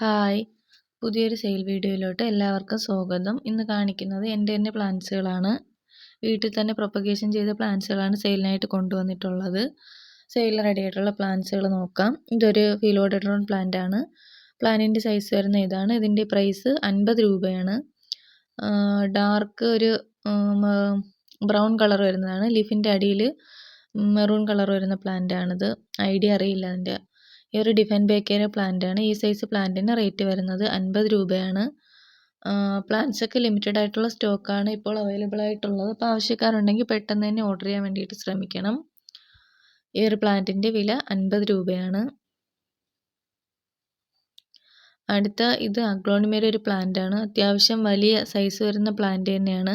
Hi. പുതിയൊരു sale വീഡിയോയിലോട്ട് എല്ലാവർക്കും സ്വാഗതം. ഇന്ന് കാണിക്കുന്നത് എന്റെ തന്നെ പ്ലാന്റ്സുകളാണ് വീട്ടിൽ തന്നെ പ്രൊപ്പഗേഷൻ ചെയ്ത പ്ലാന്റ്സുകളാണ് സെയിലിനായിട്ട് കൊണ്ടുവന്നിട്ടുള്ളത്. സെയിൽ റെഡി ആയിട്ടുള്ള പ്ലാന്റ്സുകൾ നോക്കാം. ഇതൊരു ഫിലോഡ്രോൺ പ്ലാന്റ് ആണ് പ്ലാന്റിന്റെ സൈസ് വരുന്ന ഇതാണ്. ഇതിന്റെ പ്രൈസ് അൻപത് രൂപയാണ്. ഡാർക്ക് ഒരു ബ്രൗൺ കളർ വരുന്നതാണ്. ലീഫിന്റെ അടിയിൽ മെറൂൺ കളർ വരുന്ന പ്ലാന്റ് ആണിത് ഐഡിയ അറിയില്ല അതിന്റെ. ഈ ഒരു ഡിഫൻ പ്ലാന്റ് പ്ലാന്റാണ്. ഈ സൈസ് പ്ലാന്റിന് റേറ്റ് വരുന്നത് അൻപത് രൂപയാണ്. പ്ലാന്റ്സ് ഒക്കെ ലിമിറ്റഡ് ആയിട്ടുള്ള സ്റ്റോക്കാണ് ഇപ്പോൾ അവൈലബിൾ ആയിട്ടുള്ളത്. അപ്പോൾ ആവശ്യക്കാരുണ്ടെങ്കിൽ പെട്ടെന്ന് തന്നെ ഓർഡർ ചെയ്യാൻ വേണ്ടിയിട്ട് ശ്രമിക്കണം. ഈ ഒരു പ്ലാന്റിന്റെ വില അൻപത് രൂപയാണ്. അടുത്ത ഇത് അഗ്ലോണിമേര ഒരു പ്ലാന്റ് ആണ് അത്യാവശ്യം വലിയ സൈസ് വരുന്ന പ്ലാന്റ് തന്നെയാണ്.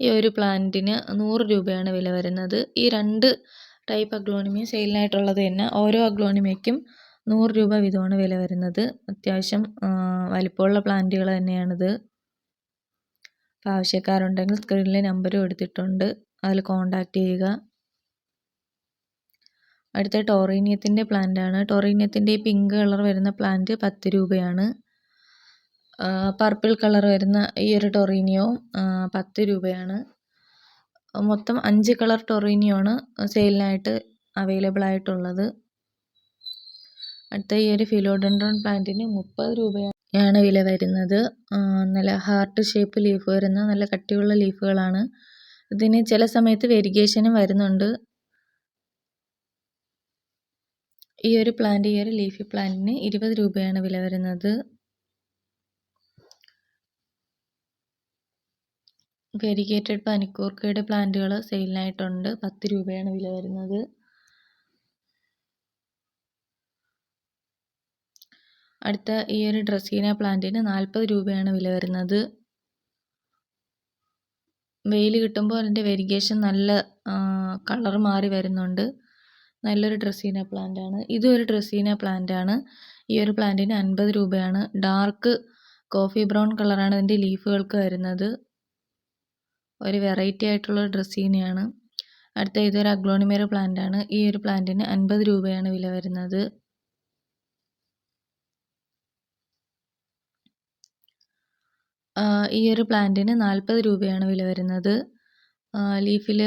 ഈ ഒരു പ്ലാന്റിന് നൂറ് രൂപയാണ് വില വരുന്നത്. ഈ രണ്ട് ടൈപ്പ് അഗ്ലോണിമ സെയിലിനായിട്ടുള്ളത് തന്നെ ഓരോ അഗ്ലോണിമയ്ക്കും നൂറ് രൂപ വീതമാണ് വില വരുന്നത്. അത്യാവശ്യം വലിപ്പമുള്ള പ്ലാന്റുകൾ തന്നെയാണിത്. അപ്പോൾ ആവശ്യക്കാരുണ്ടെങ്കിൽ സ്ക്രീനിലെ നമ്പർ എടുത്തിട്ടുണ്ട്. അതിൽ കോണ്ടാക്ട് ചെയ്യുക. അടുത്ത ടോറീനിയത്തിന്റെ പ്ലാന്റാണ്. ടോറീനിയത്തിന്റെ ഈ പിങ്ക് കളർ വരുന്ന പ്ലാന്റ് പത്ത് രൂപയാണ്. പർപ്പിൾ കളർ വരുന്ന ഈ ഒരു ടൊറീനിയോ പത്ത് രൂപയാണ്. മൊത്തം അഞ്ച് കളർ ടൊറീനിയോ ആണ് സെയിലിനായിട്ട് അവൈലബിൾ ആയിട്ടുള്ളത് അടുത്ത ഈ ഒരു ഫിലോഡൻഡ്രോൺ പ്ലാന്റിന് മുപ്പത് രൂപയാണ് വില വരുന്നത്. നല്ല ഹാർട്ട് ഷേപ്പ് ലീഫ് വരുന്ന നല്ല കട്ടിയുള്ള ലീഫുകളാണ്. ഇതിന് ചില സമയത്ത് വെരിഗേഷനും വരുന്നുണ്ട്. ഈ ഒരു പ്ലാന്റ് ഈ ഒരു ലീഫി പ്ലാന്റിന് ഇരുപത് രൂപയാണ് വില വരുന്നത്. വെരിഗേറ്റഡ് പനിക്കൂർക്കയുടെ പ്ലാന്റുകൾ സെയിലിനായിട്ടുണ്ട്. പത്ത് രൂപയാണ് വില വരുന്നത്. അടുത്ത ഈ ഒരു ഡ്രസ്സീന പ്ലാന്റിന് നാൽപ്പത് രൂപയാണ് വില വരുന്നത്. വെയിൽ കിട്ടുമ്പോൾ അതിന്റെ വെരിഗേഷൻ നല്ല കളർ മാറി വരുന്നുണ്ട്. നല്ലൊരു ഡ്രസ്സീന പ്ലാന്റാണ്. ഇതും ഒരു ഡ്രസ്സീന പ്ലാന്റാണ്. ഈ ഒരു പ്ലാന്റിന് അൻപത് രൂപയാണ്. ഡാർക്ക് കോഫി ബ്രൗൺ കളറാണ് ഇതിന്റെ ലീഫുകൾക്ക് വരുന്നത്. ഒരു വെറൈറ്റി ആയിട്ടുള്ള ഡ്രസ്സീനയാണ് അടുത്ത ഇതൊരു അഗ്ലോണിമേര പ്ലാന്റാണ് ഈ ഒരു പ്ലാന്റിന് അൻപത് രൂപയാണ് വില വരുന്നത്. ഈ ഒരു പ്ലാന്റിന് നാൽപ്പത് രൂപയാണ് വില വരുന്നത്. ലീഫിൽ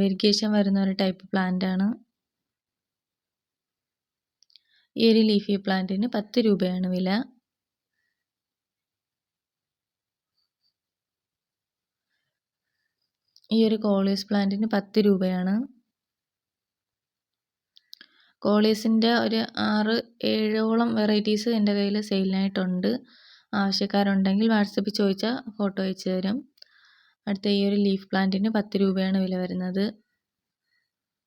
വെരിഗേഷൻ വരുന്ന ഒരു ടൈപ്പ് പ്ലാന്റ് ആണ്. ഈ ഒരു ലീഫി പ്ലാന്റിന് പത്ത് രൂപയാണ് വില. ഈ ഒരു കോളീസ് പ്ലാന്റിന് പത്ത് രൂപയാണ്. കോളേസിന്റെ ഒരു ആറ് ഏഴോളം വെറൈറ്റീസ് എന്റെ കയ്യിൽ സെയിലിനായിട്ടുണ്ട്. ആവശ്യക്കാരുണ്ടെങ്കിൽ വാട്സപ്പിൽ ചോദിച്ചാൽ ഫോട്ടോ അയച്ചു തരും. അടുത്ത ഈ ഒരു ലീഫ് പ്ലാന്റിന് പത്ത് രൂപയാണ് വില വരുന്നത്.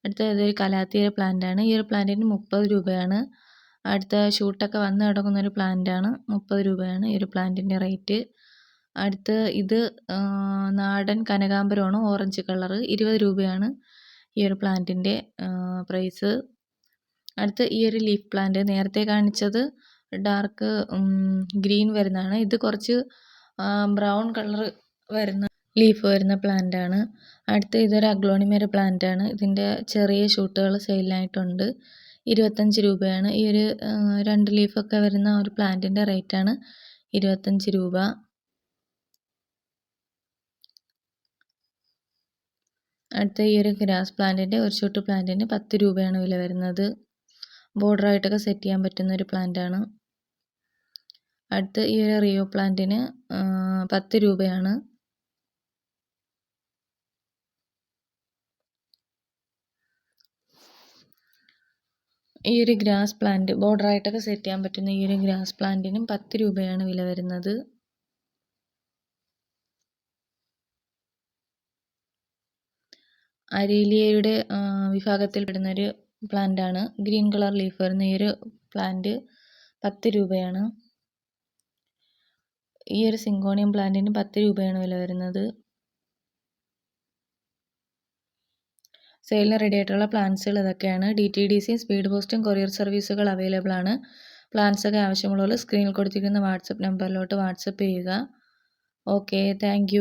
അടുത്ത ഇതൊരു കലാത്തീര പ്ലാന്റാണ്. ഈ ഒരു പ്ലാന്റിന് മുപ്പത് രൂപയാണ്. അടുത്ത ഷൂട്ടൊക്കെ വന്ന് കിടക്കുന്ന ഒരു പ്ലാന്റാണ്. മുപ്പത് രൂപയാണ് ഈ ഒരു പ്ലാന്റിന്റെ റേറ്റ്. അടുത്ത് ഇത് നാടൻ കനകാംബരമാണ് ഓറഞ്ച് കളർ ഇരുപത് രൂപയാണ് ഈ ഒരു പ്ലാന്റിന്റെ പ്രൈസ്. അടുത്ത് ഈ ഒരു ലീഫ് പ്ലാന്റ് നേരത്തെ കാണിച്ചത് ഡാർക്ക് ഗ്രീൻ വരുന്നതാണ്. ഇത് കുറച്ച് ബ്രൗൺ കളർ വരുന്ന ലീഫ് വരുന്ന പ്ലാന്റാണ്. അടുത്ത ഇതൊരു അഗ്ലോണിമേര പ്ലാന്റ് ആണ് ഇതിന്റെ ചെറിയ ഷൂട്ടുകൾ സെയിലായിട്ടുണ്ട് ഇരുപത്തഞ്ച് രൂപയാണ്. ഈ ഒരു രണ്ട് ലീഫൊക്കെ വരുന്ന ഒരു പ്ലാന്റിന്റെ റേറ്റാണ് ഇരുപത്തഞ്ച് രൂപ. അടുത്ത ഈ ഒരു ഗ്രാസ് പ്ലാന്റിന്റെ ഒരു ചുട്ട് പ്ലാന്റിന് പത്ത് രൂപയാണ് വില വരുന്നത്. ബോർഡറായിട്ടൊക്കെ സെറ്റ് ചെയ്യാൻ പറ്റുന്ന ഒരു പ്ലാന്റാണ് അടുത്ത ഈ ഒരു റിയോ പ്ലാന്റിന് പത്ത് രൂപയാണ്. ഈ ഒരു ഗ്രാസ് പ്ലാന്റ് ബോർഡറായിട്ടൊക്കെ സെറ്റ് ചെയ്യാൻ പറ്റുന്ന ഈ ഒരു ഗ്രാസ് പ്ലാന്റിനും പത്ത് രൂപയാണ് വില വരുന്നത്. അരീലിയയുടെ പ്ലാന്റ് പ്ലാന്റാണ്. ഗ്രീൻ കളർ ലീഫ് വരുന്ന ഈ ഒരു പ്ലാന്റ് പത്ത് രൂപയാണ്. ഈ ഒരു സിങ്കോണിയം പ്ലാന്റിന് പത്ത് രൂപയാണ് വില വരുന്നത്. സെയിലിന് റെഡി ആയിട്ടുള്ള പ്ലാൻസുകൾ ഇതൊക്കെയാണ്. D T D C speed പോസ്റ്റും കൊറിയർ സർവീസുകൾ അവൈലബിൾ ആണ്. പ്ലാൻസൊക്കെ ആവശ്യമുള്ളവർ സ്ക്രീനിൽ കൊടുത്തിരിക്കുന്ന വാട്സപ്പ് നമ്പറിലോട്ട് വാട്സപ്പ് ചെയ്യുക. Okay thank